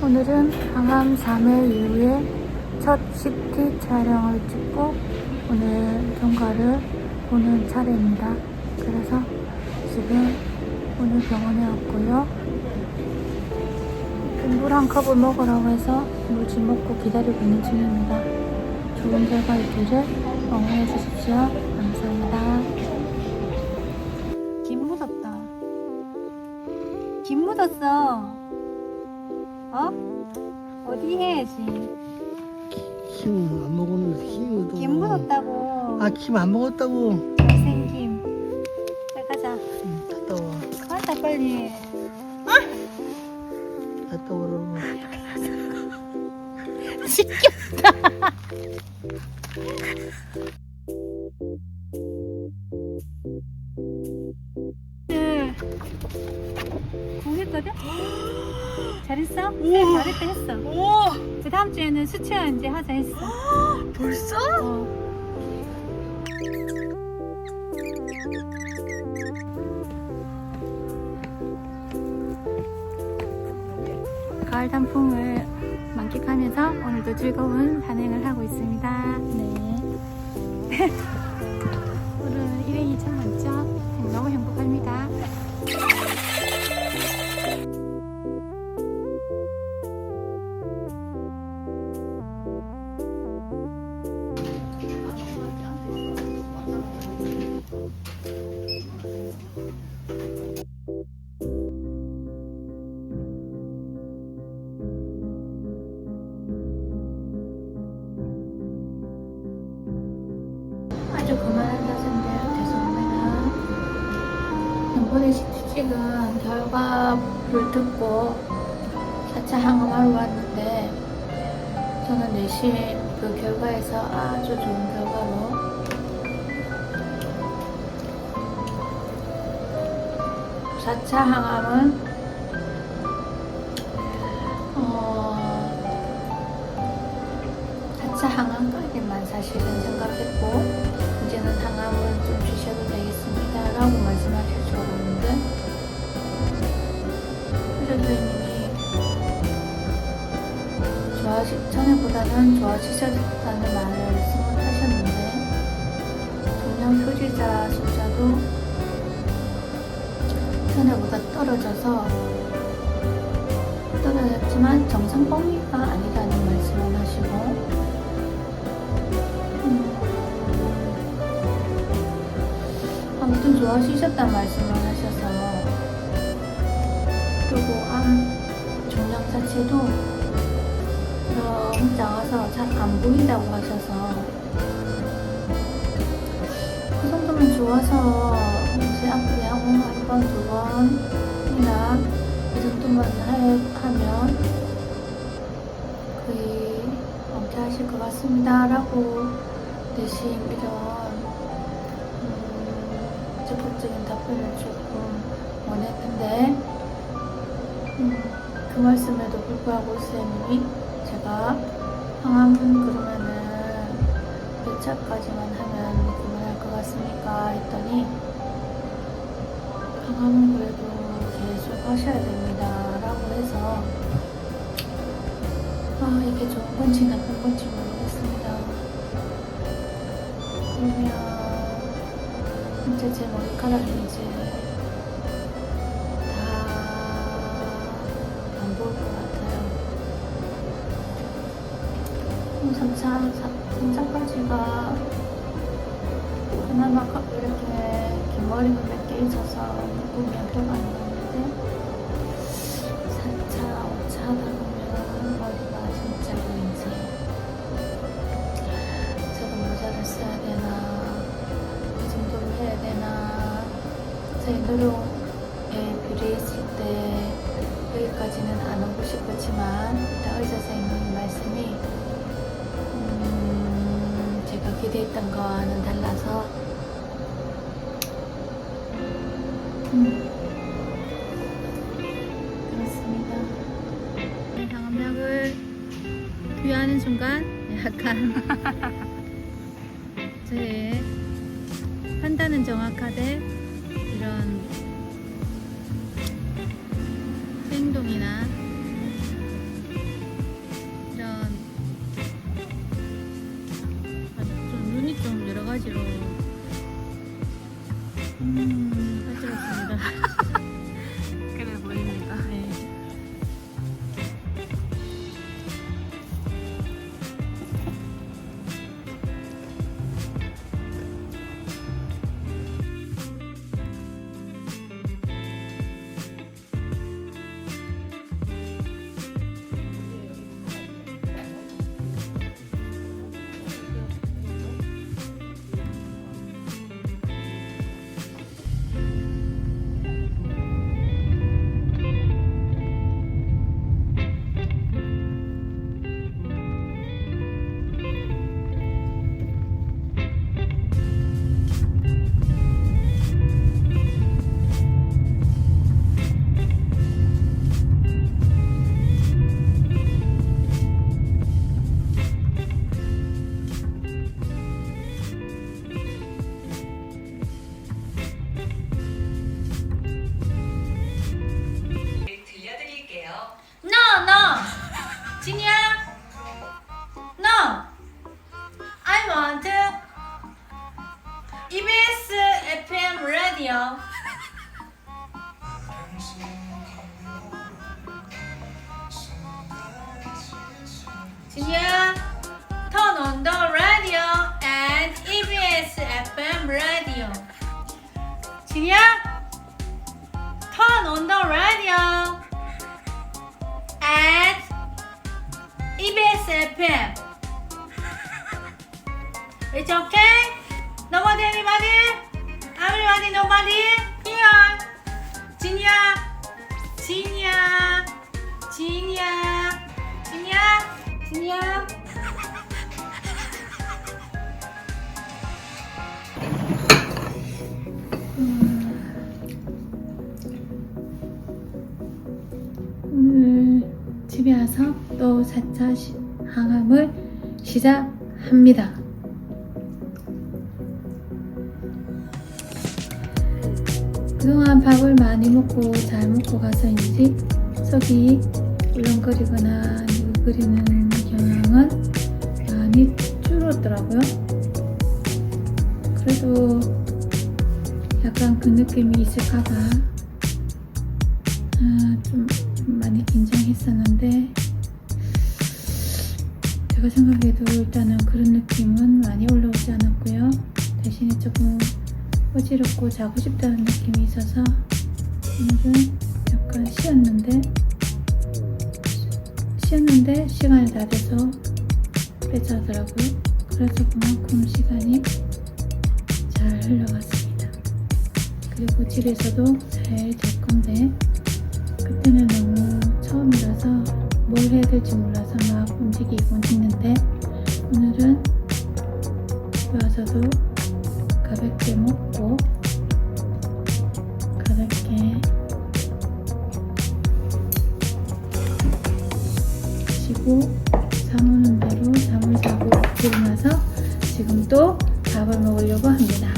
오늘은 항암 3회 이후에 첫 CT 촬영을 찍고 오늘 경과를 보는 차례입니다. 그래서 지금 오늘 병원에 왔고요. 물 한 컵을 먹으라고 해서 물좀 먹고 기다리고 있는 중입니다. 좋은 결과 있기를 응원해 주십시오. 김 묻었어. 어? 어디 해야지? 김 안 먹었는데 또. 김 묻었다고. 아, 김 안 먹었다고. 잘생김. 빨리 가자. 음, 갔다 와. 가자 빨리. 갔다 오라고. 네. 했거든? 잘했어? 네, 잘했다 했어. 오그 다음 주에는 수채화 이제 하자 했어. 벌써? 어. 가을 단풍을 만끽하면서 오늘도 즐거운 산행을 하고 있습니다. 이번에 찍은 결과를 듣고 4차 항암하러 왔는데 저는 내심 그 결과에서 아주 좋은 결과로 사차 항암은 어, 4차 항암까지만 사실은 전에보다는 좋아지셨다는 말씀을 하셨는데 동양 표지자 숫자도 전에보다 떨어져서 떨어졌지만 정상 범위가 아니라는 말씀을 하시고 음, 아무튼 좋아지셨다는 말씀을 하셔서 그리고 암 종양 자체도 너무 작아서 잘 안 보인다고 하셔서 그 정도면 좋아서 제 앞으로 한 번, 두 번이나 이 정도만 하- 하면 거의 은퇴하실 것 같습니다. 라고 대신 이런 음, 적극적인 답변을 조금 원했는데 음, 그 말씀에도 불구하고 항암은 그러면은 몇 차까지만 하면 그만할 것 같습니까? 했더니 항암은 그래도 계속 하셔야 됩니다. 라고 해서 아 이게 좋은 건지 나쁜 건지 모르겠습니다. 그러면 이제 제 머리카락이 이제 다 안 보일 것 같아요. 3차, 3차까지가 그나마 가- 이렇게 긴 머리가 몇개 있어서 묶으면 표가 안 나오는데 4차, 5차 하다 보면 머리가 진짜로 이제 저도 모자를 써야 되나 이 정도로 해야 되나. 제 노력에 비례했을 때 여기까지는 안 오고 싶었지만 일단 의사 선생님 말씀이 음, 제가 기대했던 거와는 달라서 음, 그렇습니다. 네, 항암약을 투여하는 순간 약간 진이야, turn on the radio and EBS FM. It's okay? Nobody, anybody? Everybody, nobody? Here. 진이야, 진이야, 진이야, 진이야, 진이야. 또 4차 시- 항암을 시작합니다. 그동안 밥을 많이 먹고 잘 먹고 가서인지 속이 울렁거리거나 누그리는 경향은 많이 줄었더라고요. 그래도 약간 그 느낌이 있을까봐 아, 좀, 좀 많이 긴장했었는데 제가 생각해도 일단은 그런 느낌은 많이 올라오지 않았고요. 대신에 조금 어지럽고 자고 싶다는 느낌이 있어서 오늘은 약간 쉬었는데 쉬었는데 시간이 다 돼서 빼자더라고요. 그래서 그만큼 시간이 잘 흘러갔습니다. 그리고 집에서도 잘 될 건데 그때는 너무 처음이라서 뭘 해야 될지 몰라서 막 움직이곤 했는데 오늘은 와서도 가볍게 먹고 가볍게 쉬고 잠 오는 대로 잠을 자고 일어나서 지금 또 밥을 먹으려고 합니다.